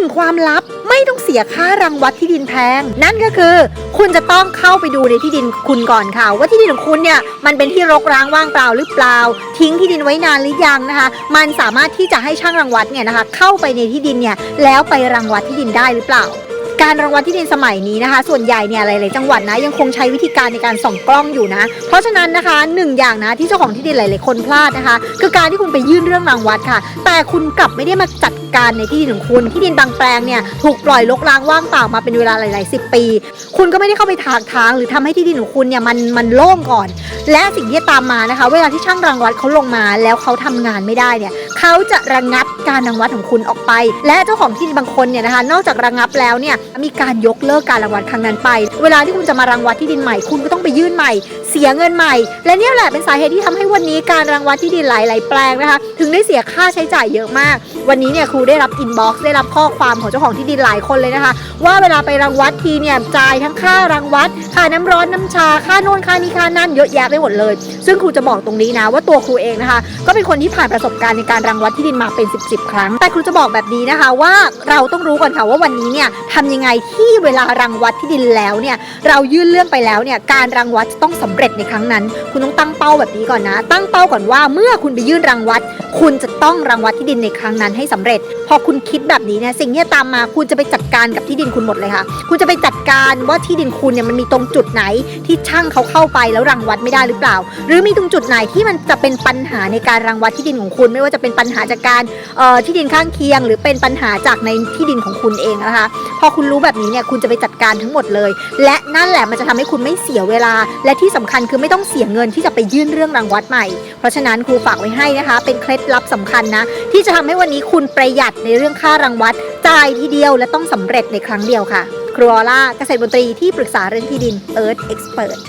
นึ่งความลับไม่ต้องเสียค่ารังวัดที่ดินแพง นั่นก็คือ คุณจะต้องเข้าไปดูในที่ดินคุณก่อนค่ะ ว่าที่ดินของคุณเนี่ยมันเป็นที่รกร้างว่างเปล่าหรือเปล่า ทิ้งที่ดินไว้นานหรือยังนะคะ มันสามารถที่จะให้ช่างรังวัดเนี่ยนะคะ เข้าไปในที่ดินเนี่ยแล้วไปรังวัดที่ดินได้หรือเปล่า การรังวัดที่ดินสมัยนี้นะคะ ส่วนใหญ่เนี่ยหลายๆจังหวัดนะยังคงใช้วิธีการในการส่องกล้องอยู่นะ เพราะฉะนั้นนะคะหนึ่งอย่างนะที่เจ้าของที่ดินหลาย ๆ คนพลาดนะคะ คือการที่คุณไปยื่นเรื่องรังวัดค่ะ แต่คุณกลับไม่ได้มาจัดการในที่ดินของคุณที่ดินบางแปลงเนี่ยถูกปล่อยรกร้างว่างเปล่ามาเป็นเวลาหลายๆสิบปี คุณก็ไม่ได้เข้าไปถากทาง หรือทำให้ที่ดินของคุณเนี่ยมันมันโล่งก่อน และสิ่งที่ตามมานะคะ เวลาที่ช่างรังวัดเขาลงมา แล้วเขาทำงานไม่ได้เนี่ยเขาจะระงับการรังวัดของคุณออกไป และเจ้าของที่ดินบางคนเนี่ยนะคะ นอกจากระงับแล้วเนี่ยมีการยกเลิกการรังวัดครั้งนั้นไป เวลาที่คุณจะมารังวัดที่ดินใหม่ คุณก็ต้องไปยื่นใหม่ เสียเงินใหม่ และนี่แหละเป็นสาเหตุที่ทำให้วันนี้การรังวัดที่ดินหลาย ๆ แปลงนะคะ ถึงได้เสียค่าใช้จ่ายเยอะมาก วันนี้เนี่ยครูได้รับอินบ็อกซ์ได้รับข้อความของเจ้าของที่ดินหลายคนเลยนะคะ ว่าเวลาไปรังวัดทีเนี่ยจ่ายทั้งค่ารังวัดค่าน้ำร้อนน้ำชาค่าโน่นค่านี้ค่านั่นเยอะแยะไปหมดเลย ซึ่งครูจะบอกตรงนี้นะว่าตัวครูเองนะคะ ก็เป็นคนที่ผ่านประสบการณ์ในการรังวัดที่ดินมาเป็น 10บสครั้ง แต่ครูจะบอกแบบนี้นะคะว่าเราต้องรู้ก่อนค่ะว่าวันนี้เนี่ยทำยังไงที่เวลารังวัดที่ดินแล้วเนี่ยเรายื่นเรื่องไปแล้วเนี่ยการรังวัดจะต้องสำเร็จในครั้งนั้น คุณต้องตั้งเป้าแบบนี้ก่อนนะ ตั้งเป้าก่อนว่าเมื่อคุณไปยื่นรังวัด คุณจะต้องรังวัดที่ดินในครั้งนั้นให้สำเร็จ พอคุณคิดแบบนี้เนี่ยสิ่งที่ตามมาคุณจะไปจัดการกับที่ดินคุณหมดเลยค่ะ คุณจะไปจัดการว่าที่ดินคุณเนี่ยมันมีตรงจุดไหนที่ช่างเขาเข้าไปแล้วรังวัดไม่ได้หรือเปล่า หรือมีตรงจุดไหนที่มันจะเป็นปัญหาในการรังวัดที่ดินของคุณ ไม่ว่าจะเป็นปัญหาจากการเอ่อที่ดินข้างเคียง หรือเป็นปัญหาจากในที่ดินของคุณเองนะคะ พอคุณรู้แบบนี้เนี่ยคุณจะไปจัดการทั้งหมดเลย และนั่นแหละมันจะทำให้คุณไม่เสียเวลา และที่สำคัญคือไม่ต้องเสียเงินที่จะไปยื่นเรื่องรังวัดใหม่ เพราะฉะนั้นครูฝากไว้ให้นะคะ เป็นเคล็ดลับสำคัญนะ ที่จะทำให้วันนี้คุณประหยัดในเรื่องค่ารังวัดจ่ายทีเดียวและต้องสำเร็จในครั้งเดียวค่ะ ครัวล่าเกษตรบนตรีที่ปรึกษาเรื่องที่ดิน Earth Expert